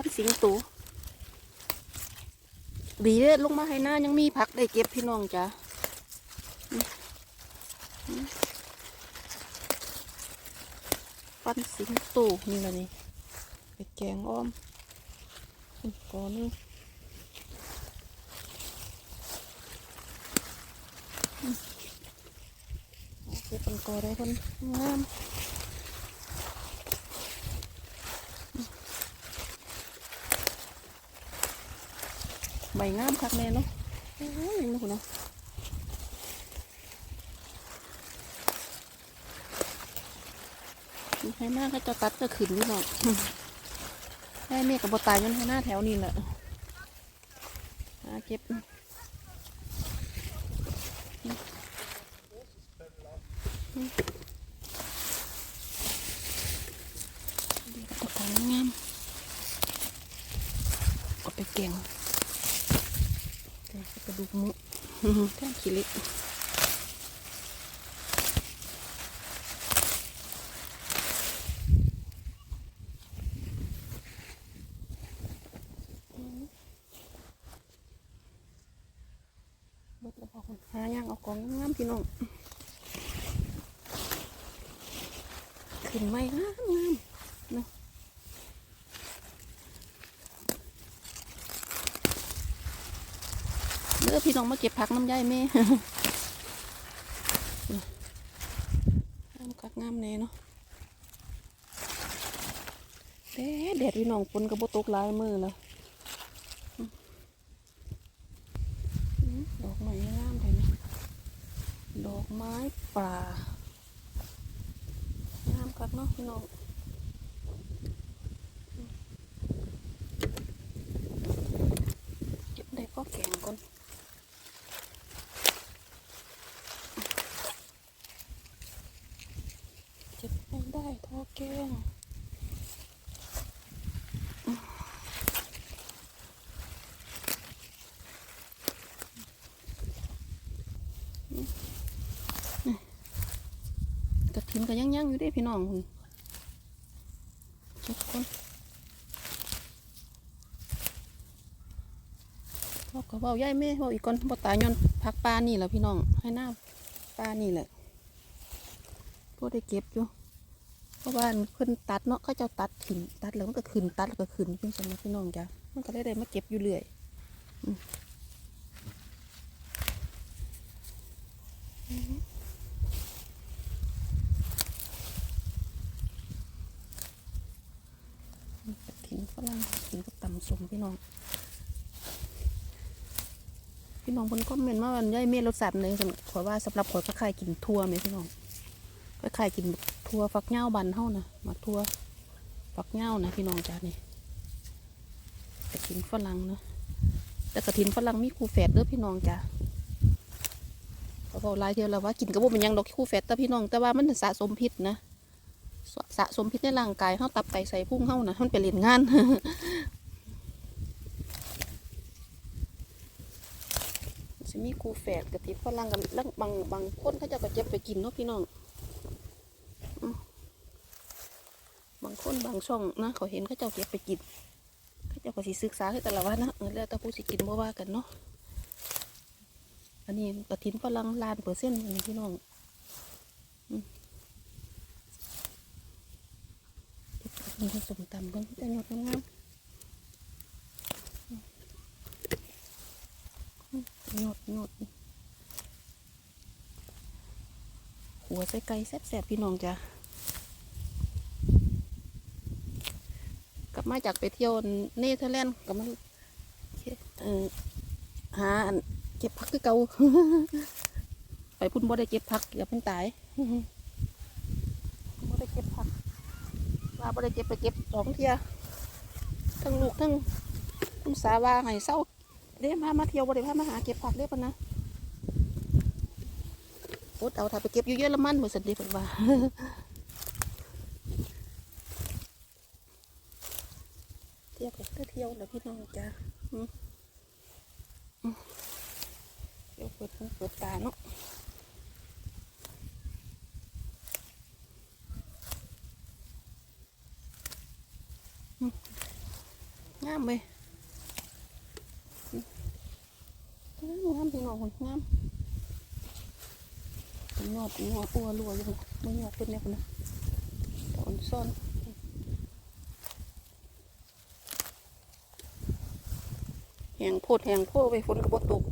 ฟันสิงโตูดีเลยลงมาให้หน้ายังมีผักได้เก็บพี่น้องจ้ะอืมอืมฟันสิงโตูนี่ละนี่ไปแกงอ้อมก่อนนึงอืมเอาเก็บเป็นกอได้คนงาม ใบงามคักแน่เนาะโอ้ยยังนะคุณเนาะให้มากก็จะตัดก็ขึ้นนี่เนาะได้เมฆกับบตายยันให้หน้าแถวนี้แหละหาเก็บดีกับตะกอนงามก็ไปแกงแกง ดูกมูแท่งขี้เหล็กเบิดแล้วพอคนหาย่างเอากองงามพี่น้อง ขึ้นไว้งามงามเนาะ เด้อพี่น้องมาเก็บผักน้ำย่ายแม่งามคักงามแน่เนาะแดดแดดพี่น้องฝนกระบตกลายมือละดอกไม้งามเลยนะดอกไม้ป่างามคักเนาะพี่น้องก็บได้พ่อแกงก่อน เจ็บไม่ได้ท้อ แก้งกระถินก็ยังยังอยู่ด้พี่น้องคุณทุกคนบอกก็บอกยายแม่บอกอีกคนบอกตายยอนพักปลานี่แหละพี่น้องให้หน้าปลานี่แหละพวกได้เก็บอยู่ ราะว่าเพิ่นตัดเนาะเขาจ้าตัดขึ้นตัดแล้วมันก็ขึ้นตัดแล้วก็ขึ้นเพิ่นสมัพี่น้องจ้ะมันก็เลยได้มาเก็บอยู่เรื่อยอืมอืมนี่กระถินฝรั่งกินกับตำสมพี่น้อง พี่น้องเพิ่นคอมเมนต์มาว่าย่ายเมฆรสสัตว์เลยสำหรับขอว่าสำหรับขอยก็คล้ายกินทั่วไหมพี่น้อง คล้ายกินทั่วฟักเง้าบันเท่านะมาทั่วฟักเง้านะพี่น้องจ้านี่กระถินฝรั่งเนาะแต่กระถินฝรั่งมีคู่แฝดเด้อพี่น้องจ้าเขาบอกลายเทียวแล้วว่ากินกระบอกมันยังดอกคู่แฝดแต่พี่น้องแต่ว่ามันสะสมพิษนะสะสะสมพิษในร่างกายเข้าตับไตใส่พุ่งเข้านะมันไปเล่นงานจะมีคู่แฝดกระถินฝรั่งกันแล้วบางบางคนเขาจะก็เจ็บไปกินเนาะพี่น้อง บาง คนบางช่องนะเขาเห็นเขาเจ้าเก็บไปกินเขาเจ้าก็สิศึกษาให้แต่ละวันนะเออแล้วแต่ผู้สิกินบ่ว่ากันเนาะอันนี้กระถินฝรั่งลานเปอร์เซ็นต์นนี้พี่น้องอืมเก็บผักนี่ผสมตำกันแต่หยดงามๆอืมอืมหยดหยดหัวใส่ไก่แซ่บๆพี่น้องจ้ะ กลับ มาจากไปเที่ยวเนเธอร์แลนด์กับมาเออหาเก็บผักคือเก่าไปพุ่นบ่ได้เก็บผักอย่าเพิ่งตายบ่ได้เก็บผักว่าบ่ได้เก็บไปเก็บสองเที่ยทั้งลูกทั้งคุณสาวาให้เศร้าเด้พามาเที่ยวบ่ได้พามาหาเก็บผักเด้ปะนะอดเอาถ้าไปเก็บอยู่เยอะละมันเหมือนสันดีเพิ่นว่า เที่ ยวก็คือเที่ยวแล้วพี่น้องจ้าเที่ยวเปิดหูเปิดตาเนาะงามเลยงามงามพี่น้องงามเป็นยอดงัวปัวรัวอยู่นะมันยอดเป็นเนี่ยคนนะตอนซ่อน แหงโพดแหงโพดไปฝนกระบตก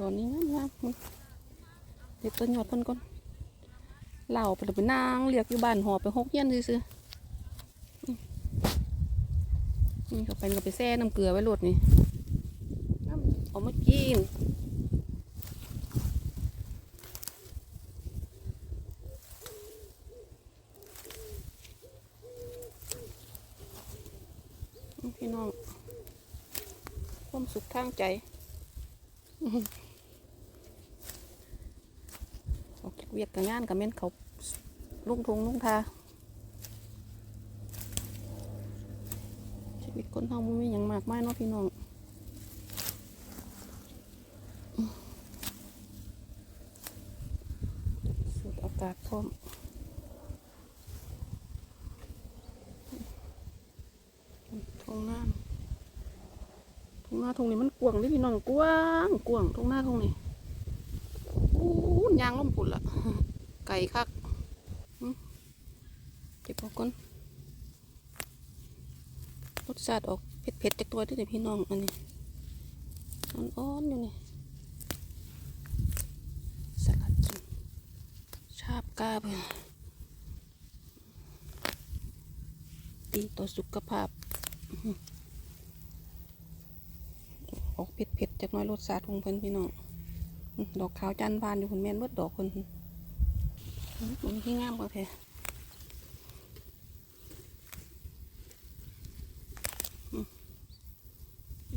ดอนนี้งามงามเด็ดต้นยอดเพิ่นก่อนเหล่าไปไปนางเรียกอยู่บ้านหอไปหกเย็นซื่อๆนี่ก็เป็นก็ไปแซ่น้ำเกลือไว้หลดนี่เอามากินพี่น้อง ความสุขทางใจ ออกจากเวียกกับงานกับเม่นเขาลุงทงลุงทาชีวิตคนเฮามันมีอย่างมากมายเนาะพี่น้องสูดอากาศพร้อมทงน้ำท งหน้าทงนี้มันกว้างเลยพี่น้องกว้างกว้างทงหน้าทงนี้อู้ยางล่มปุ่นละไก่คักเก็บเอาก่อนรสชาติออกเผ็ดๆจากตัวด้วยเนี่ยพี่น้องอันนี้อ่อนๆอยู่นี่สลัดกินชาบกาไปดีต่อสุขภาพ ออหือออกเผ็ดๆจากน้อยรสชาติของเพิ่นพี่น้องดอกขาวจันทร์บานอยู่คนแม่นเบิดดอกคนมันที่งามกว่าแท้อืม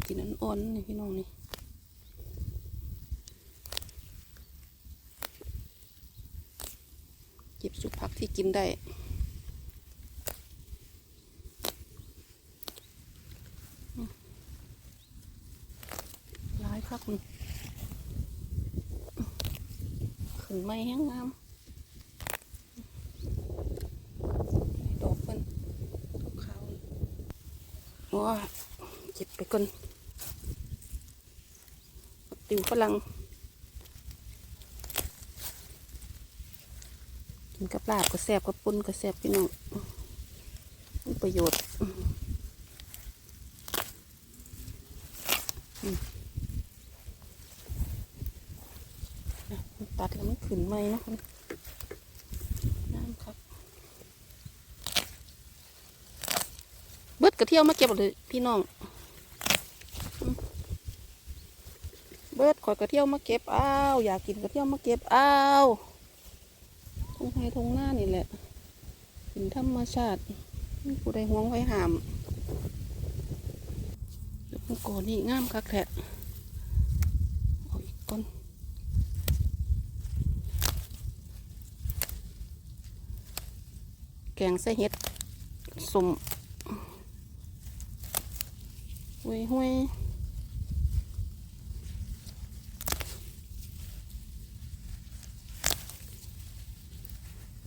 กินอันอ่อนนี่พี่น้องนี่เก็บสุกผักที่กินได้อืมหลายคักมัน ขึ้นไม่แห้งงามดอกเพิ่นดอกขาวว้าเจ็บไปก่อนติวฝรั่งกินกับลาบก็แซ่บกับปุ้นก็แซ่บพี่น้องมีประโยชน์อืม อะมันตัดแล้วมัน ขึ้นไหมเนาะน้ำครับเบิดกระเที่ยวมาเก็บเลยพี่น้อง เบิดขอยกระเที่ยวมาเก็บอ้าวอยากกินกระเที่ยวมาเก็บอ้าวทงไฮทงหน้านี่แหละกินธรรมชาติผู้ใดห่วงไว้หามเดี๋ยวมันโกนี่งามคักแท้เอาอีกก้อน แก งใส่เห็ดสมห้วยห้วย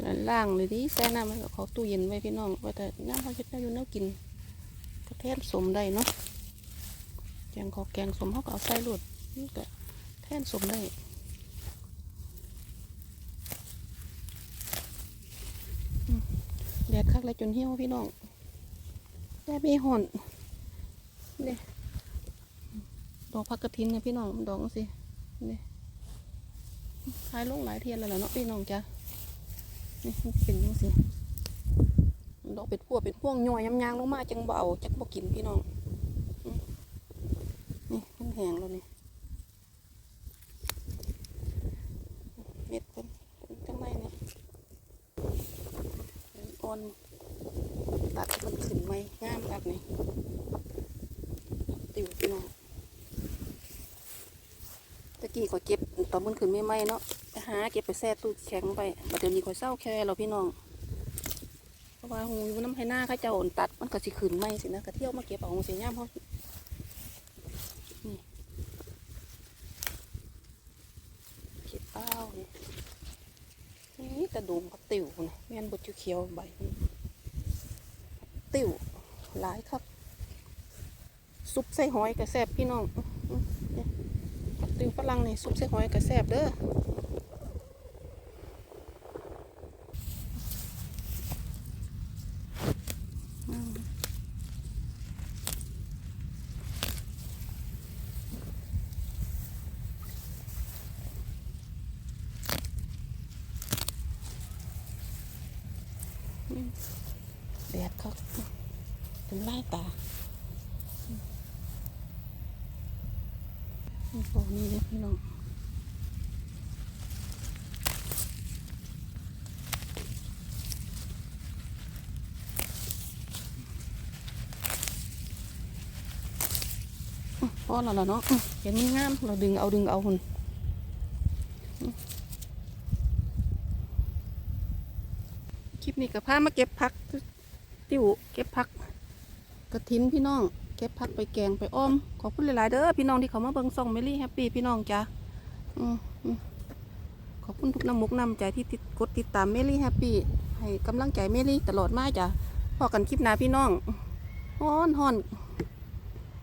ล,ล่างเลยดิแซ่น้ำมันก็เขาตู้เย็นไว้พี่น้องว่าแต่น้ำเขาเช็ดน้ำอยู่น้ำกินก็แทนสมได้เนาะแกงขอแกงสมเขาก็เอาใส่ลวดก็แทนสมได้ แดดคักเลยจนเหี่ยวพี่น้องแดดไม่ห่อนเนี่ดอกพักกระถินเนี่ยพี่น้องดอกสิเนี่ทายลงหลายเทียนแล้วเนาะพี่น้องจ้ะนี่เป็นยังสิดอกเป็นพวกเป็นพวงย่อยยำยางลงมาจังเบาจักบ่กินพี่น้องนี่มันแห้งแล้วนี่เม็ดเป็นเป็นจังไรนี่อ่อน ตัดมันขึ้นไหมงามแบบนี้ติวพี่น้องกี้ขอเก็บตอนมันขึ้นไม่ไหมเนาะไปหาเก็บไปแช่ตู้แข็งไปบัดเดี๋ยวนี้ขอเศร้าแค่เราพี่น้องเพราะว่าหูยน้ำให้หน้าข้าเจ้าอ่อนตัดมันก็สิขึ้นไหมสินะก็เที่ยวมาเก็บเอาเสียย่ามเขาเก็บเป้านี่นี่กระดุมกับติ๋วเนี่แม่นบดเขียวใบนี่ ติ๋วหลายครับ ซุปใส่หอยกระแซบพี่น้องอื้ออื้อเนี่ยผักติวฝรั่งนี่ซุปใส่หอยกระแซบเด้อมอืมแดดเขา ถึงไล่ตานี่พวกนี้เลยพี่น้องอ๋อพอแล้วล่ะเนาะเห็นมันงาม เราดึงเอาดึงเอาหุ่นคลิปนี้กับพามาเก็บผัก ติวเก็บผัก ระถินพี่น้องเก็บผักไปแกงไปอ้อม ขอบคุณหลายๆเด้อพี่น้องที่เขามาเบิ่งส่องเมลี่แฮปปี้พี่น้องจ้ะขอบคุณทุกน้ำมุกน้ำใจที่ติดกดติดตามเมลี่แฮปปี้ให้กำลังใจเมลี่ตลอดมาจ้ะพอกันคลิปหน้าพี่น้องฮ้อนฮ้อน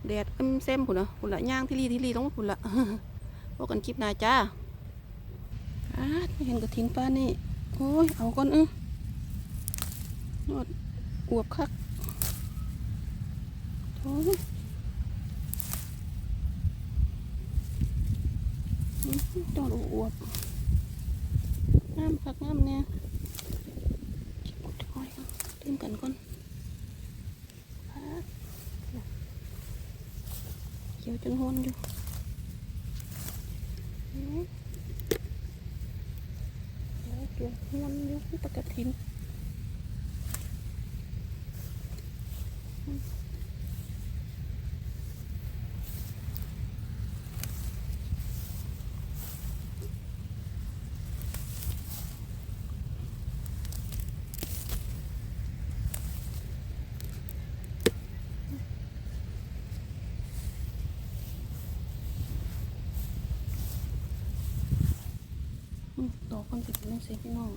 แดดเอ็มเซมพุ่นนะพุ่นละย่างที่รีที่รีต้องพุ่นละพอกันคลิปหน้าจ้าอาดไม่เห็นกระถินป้านี่โอ้ยเอาก่อนเออนวดอวบคัก ต้องอวบงามคักงามเนี่ยเก็บกดอ้อยก่อนตื่นกันก่อนพักเกี่ยวจนหวนอยู่อื้อเดี๋ยวเกี่ยวหวนอยู่ตะกะ คนติดนั่นสิพี่น้อง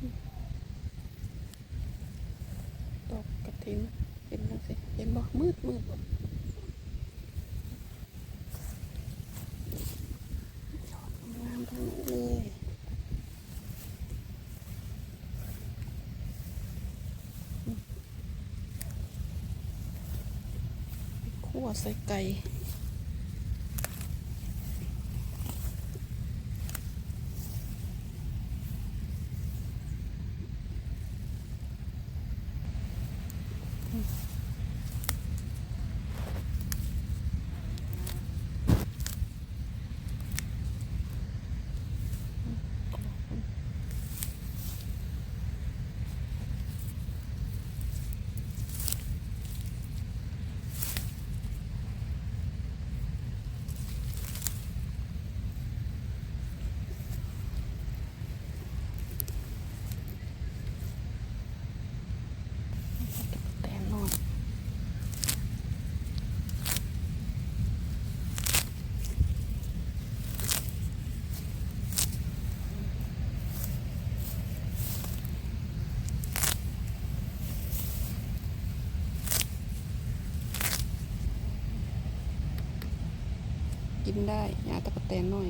อืมดอกกระถินเป็นนั่นสิเห็นบ่มืดมืดบ่ดอกัวใส่ไก่ mm กินได้ยาตะกะแตนน้อย